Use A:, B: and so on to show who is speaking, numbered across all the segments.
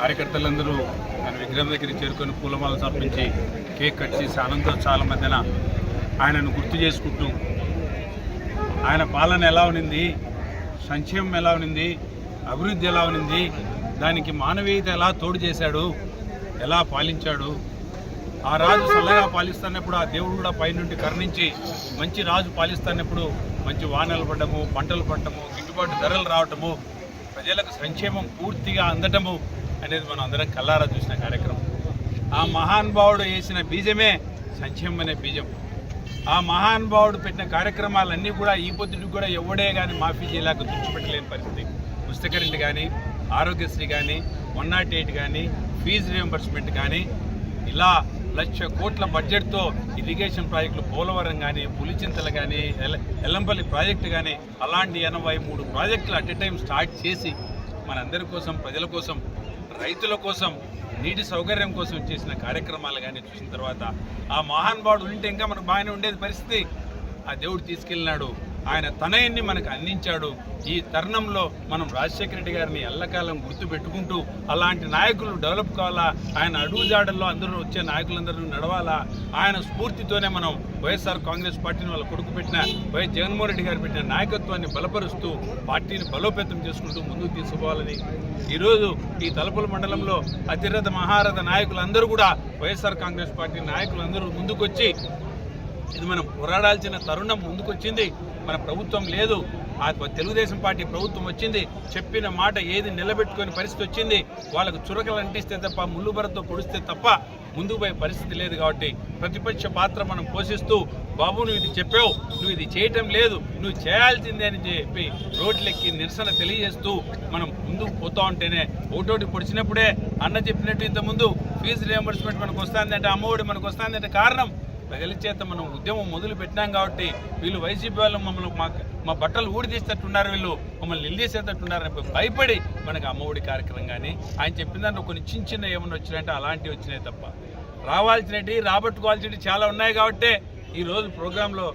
A: కార్యకర్తలందరూ ఆయన విగ్రహం దగ్గరికి చేరుకొని పూలమాల సమర్పించి కేక్ కట్ చేసి చాలా మధ్యన ఆయనను గుర్తు చేసుకుంటూ ఆయన పాలన ఎలా ఉన్నింది సంక్షేమం ఎలా ఉన్నింది అభివృద్ధి ఎలా ఉన్నింది దానికి మానవీయత ఎలా తోడు చేశాడు ఎలా పాలించాడు ఆ రాజు చల్లగా పాలిస్తున్నప్పుడు ఆ దేవుడు కూడా పైనుండి కరుణించి మంచి రాజు పాలిస్తున్నప్పుడు మంచి వానలు పడటము పంటలు పడటము గిట్టుబాటు ధరలు రావటము ప్రజలకు సంక్షేమం పూర్తిగా అందటము అనేది మనం అందరం కల్లారా చూసిన కార్యక్రమం. ఆ మహానుభావుడు వేసిన బీజమే సంక్షేమం అనే బీజం. ఆ మహానుభావుడు పెట్టిన కార్యక్రమాలన్నీ కూడా ఈ పొద్దుటికి కూడా ఎవడే కానీ మాఫీ చేయలేక తుడిచిపెట్టలేని పరిస్థితి. ఉచిత కానీ ఆరోగ్యశ్రీ కానీ వన్ నాట్ ఎయిట్ కానీ ఫీజు రియంబర్స్మెంట్ కానీ ఇలా లక్ష కోట్ల బడ్జెట్తో ఇరిగేషన్ ప్రాజెక్టులు పోలవరం కానీ పులిచింతలు కానీ ఎల్లంపల్లి ప్రాజెక్టు కానీ అలాంటి ఎనభై మూడు ప్రాజెక్టులు అట్ ఎ టైం స్టార్ట్ చేసి మనందరి కోసం ప్రజల కోసం రైతుల కోసం నీటి సౌకర్యం కోసం చేసిన కార్యక్రమాలు కానీ చూసిన తర్వాత ఆ మహానుభావుడు ఉంటే ఇంకా మనకు బాగానే ఉండేది పరిస్థితి. ఆ దేవుడు తీసుకెళ్ళినాడు. ఆయన తనయుణ్ణి మనకు అందించాడు. ఈ తరుణంలో మనం రాజశేఖర రెడ్డి గారిని ఎల్లకాలం గుర్తుపెట్టుకుంటూ అలాంటి నాయకులు డెవలప్ కావాలా? ఆయన అడుగుజాడల్లో అందరూ వచ్చే నాయకులందరూ నడవాలా? ఆయన స్ఫూర్తితోనే మనం వైఎస్ఆర్ కాంగ్రెస్ పార్టీని వాళ్ళ కొడుకు పెట్టిన వైఎస్ జగన్మోహన్ రెడ్డి గారు పెట్టిన నాయకత్వాన్ని బలపరుస్తూ పార్టీని బలోపేతం చేసుకుంటూ ముందుకు తీసుకోవాలని ఈరోజు ఈ తలుపుల మండలంలో అతిరథ మహారథ నాయకులందరూ కూడా వైఎస్ఆర్ కాంగ్రెస్ పార్టీ నాయకులందరూ ముందుకొచ్చి ఇది మనం పోరాడాల్సిన తరుణం ముందుకొచ్చింది. మన ప్రభుత్వం లేదు. ఆ తెలుగుదేశం పార్టీ ప్రభుత్వం వచ్చింది. చెప్పిన మాట ఏది నిలబెట్టుకునే పరిస్థితి వచ్చింది వాళ్ళకు చురకలు అంటిస్తే తప్ప ముళ్ళుబరతో పొడిస్తే తప్ప ముందుకు పోయే పరిస్థితి లేదు కాబట్టి ప్రతిపక్ష పాత్ర మనం పోషిస్తూ బాబు నువ్వు ఇది చెప్పావు నువ్వు ఇది చేయటం లేదు నువ్వు చేయాల్సిందే అని చెప్పి రోడ్లెక్కి నిరసన తెలియజేస్తూ మనం ముందుకు పోతా ఉంటేనే ఒకటోటి పొడిచినప్పుడే అన్న చెప్పినట్టు ఇంతకుముందు ఫీజు రియంబర్స్మెంట్ మనకు వస్తుందంటే అమ్మఒడి మనకు వస్తుందంటే కారణం ప్రజల చేత మనం ఉద్యమం మొదలు పెట్టినాం కాబట్టి వీళ్ళు వైసీపీ వాళ్ళు మమ్మల్ని మా మా బట్టలు ఊడితీసేటట్టున్నారు వీళ్ళు మమ్మల్ని నిలదీసేటట్టున్నారు భయపడి మనకు అమ్మఒడి కార్యక్రమం కానీ ఆయన చెప్పిన దాంట్లో కొన్ని చిన్న చిన్న ఏమైనా వచ్చినాయంటే అలాంటివి వచ్చినాయి తప్ప. రావాల్సినవి రాబట్టుకోవాల్సినవి చాలా ఉన్నాయి కాబట్టే ఈరోజు ప్రోగ్రాంలో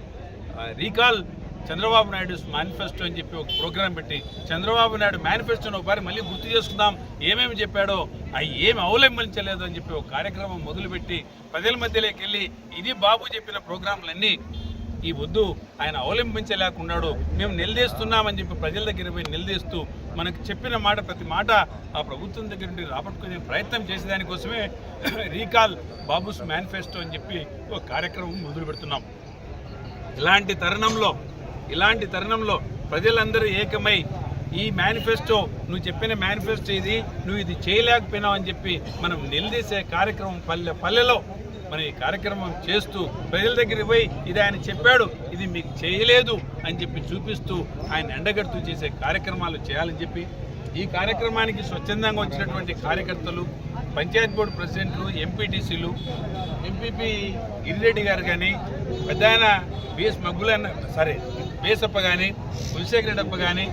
A: రీకాల్ చంద్రబాబు నాయుడు మేనిఫెస్టో అని చెప్పి ఒక ప్రోగ్రాం పెట్టి చంద్రబాబు నాయుడు మేనిఫెస్టోని ఒకసారి మళ్ళీ గుర్తు చేసుకుందాం. ఏమేమి చెప్పాడో అవి ఏమి అవలంబించలేదు అని చెప్పి ఒక కార్యక్రమం మొదలుపెట్టి ప్రజల మధ్యలోకి వెళ్ళి ఇది బాబు చెప్పిన ప్రోగ్రాంలన్నీ ఈ వద్దు ఆయన అవలంబించలేకున్నాడు. మేము నిలదీస్తున్నామని చెప్పి ప్రజల దగ్గర పోయి నిలదీస్తూ మనకు చెప్పిన మాట ప్రతి మాట ఆ ప్రభుత్వం దగ్గర నుండి రాబట్టుకునే ప్రయత్నం చేసేదానికోసమే రీకాల్ బాబుస్ మేనిఫెస్టో అని చెప్పి ఒక కార్యక్రమం మొదలు పెడుతున్నాం ఇలాంటి తరుణంలో ఇలాంటి తరుణంలో ప్రజలందరూ ఏకమై ఈ మేనిఫెస్టో నువ్వు చెప్పిన మేనిఫెస్టో ఇది నువ్వు ఇది చేయలేకపోయినావు అని చెప్పి మనం నిలదీసే కార్యక్రమం పల్లె పల్లెలో మన ఈ కార్యక్రమం చేస్తూ ప్రజల దగ్గరికి పోయి ఇది ఆయన చెప్పాడు ఇది మీకు చేయలేదు అని చెప్పి చూపిస్తూ ఆయన ఎండగడుతూ చేసే కార్యక్రమాలు చేయాలని చెప్పి ఈ కార్యక్రమానికి స్వచ్ఛందంగా వచ్చినటువంటి కార్యకర్తలు పంచాయత్ బోర్డు ప్రెసిడెంట్లు ఎంపీటీసీలు ఎంపీపీ గిరిరెడ్డి గారు కానీ పెద్ద ఆయన బిఎస్ మగ్గులన్న సరే బేసప్ప కానీ కులశేఖర్ రెడ్డప్ప కానీ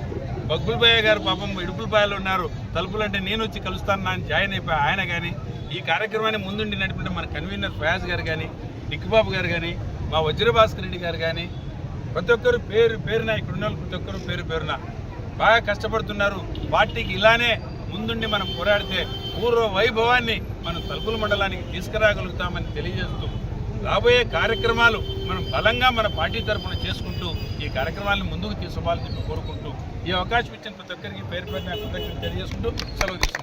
A: బగ్గులబాయ గారు పాపం ఇడుపులపాయలు ఉన్నారు. తలుపులు అంటే నేను వచ్చి కలుస్తాను నాని జాయిన్ అయిపోయి ఆయన కానీ ఈ కార్యక్రమాన్ని ముందుండి నడిపిన మన కన్వీనర్ ఫయాజ్ గారు కానీ నిక్కుబాబు గారు కానీ మా వజ్రభాస్కర్ రెడ్డి గారు కానీ ప్రతి ఒక్కరు పేరు పేరున ఇక్కడ ఉన్న ప్రతి ఒక్కరు పేరు పేరున బాగా కష్టపడుతున్నారు. పార్టీకి ఇలానే ముందుండి మనం పోరాడితే పూర్వ వైభవాన్ని మనం తలుపుల మండలానికి తీసుకురాగలుగుతామని తెలియజేస్తూ రాబోయే కార్యక్రమాలు మనం బలంగా మన పార్టీ తరఫున చేసుకుంటూ ఈ కార్యక్రమాలను ముందుకు తీసుకోవాలని చెప్పి కోరుకుంటూ ఈ అవకాశం ఇచ్చిన ప్రతి ఒక్కరికి పేరు పేరు కృతజ్ఞతలు తెలియజేసుకుంటూ సెలవు తీసుకుంటాం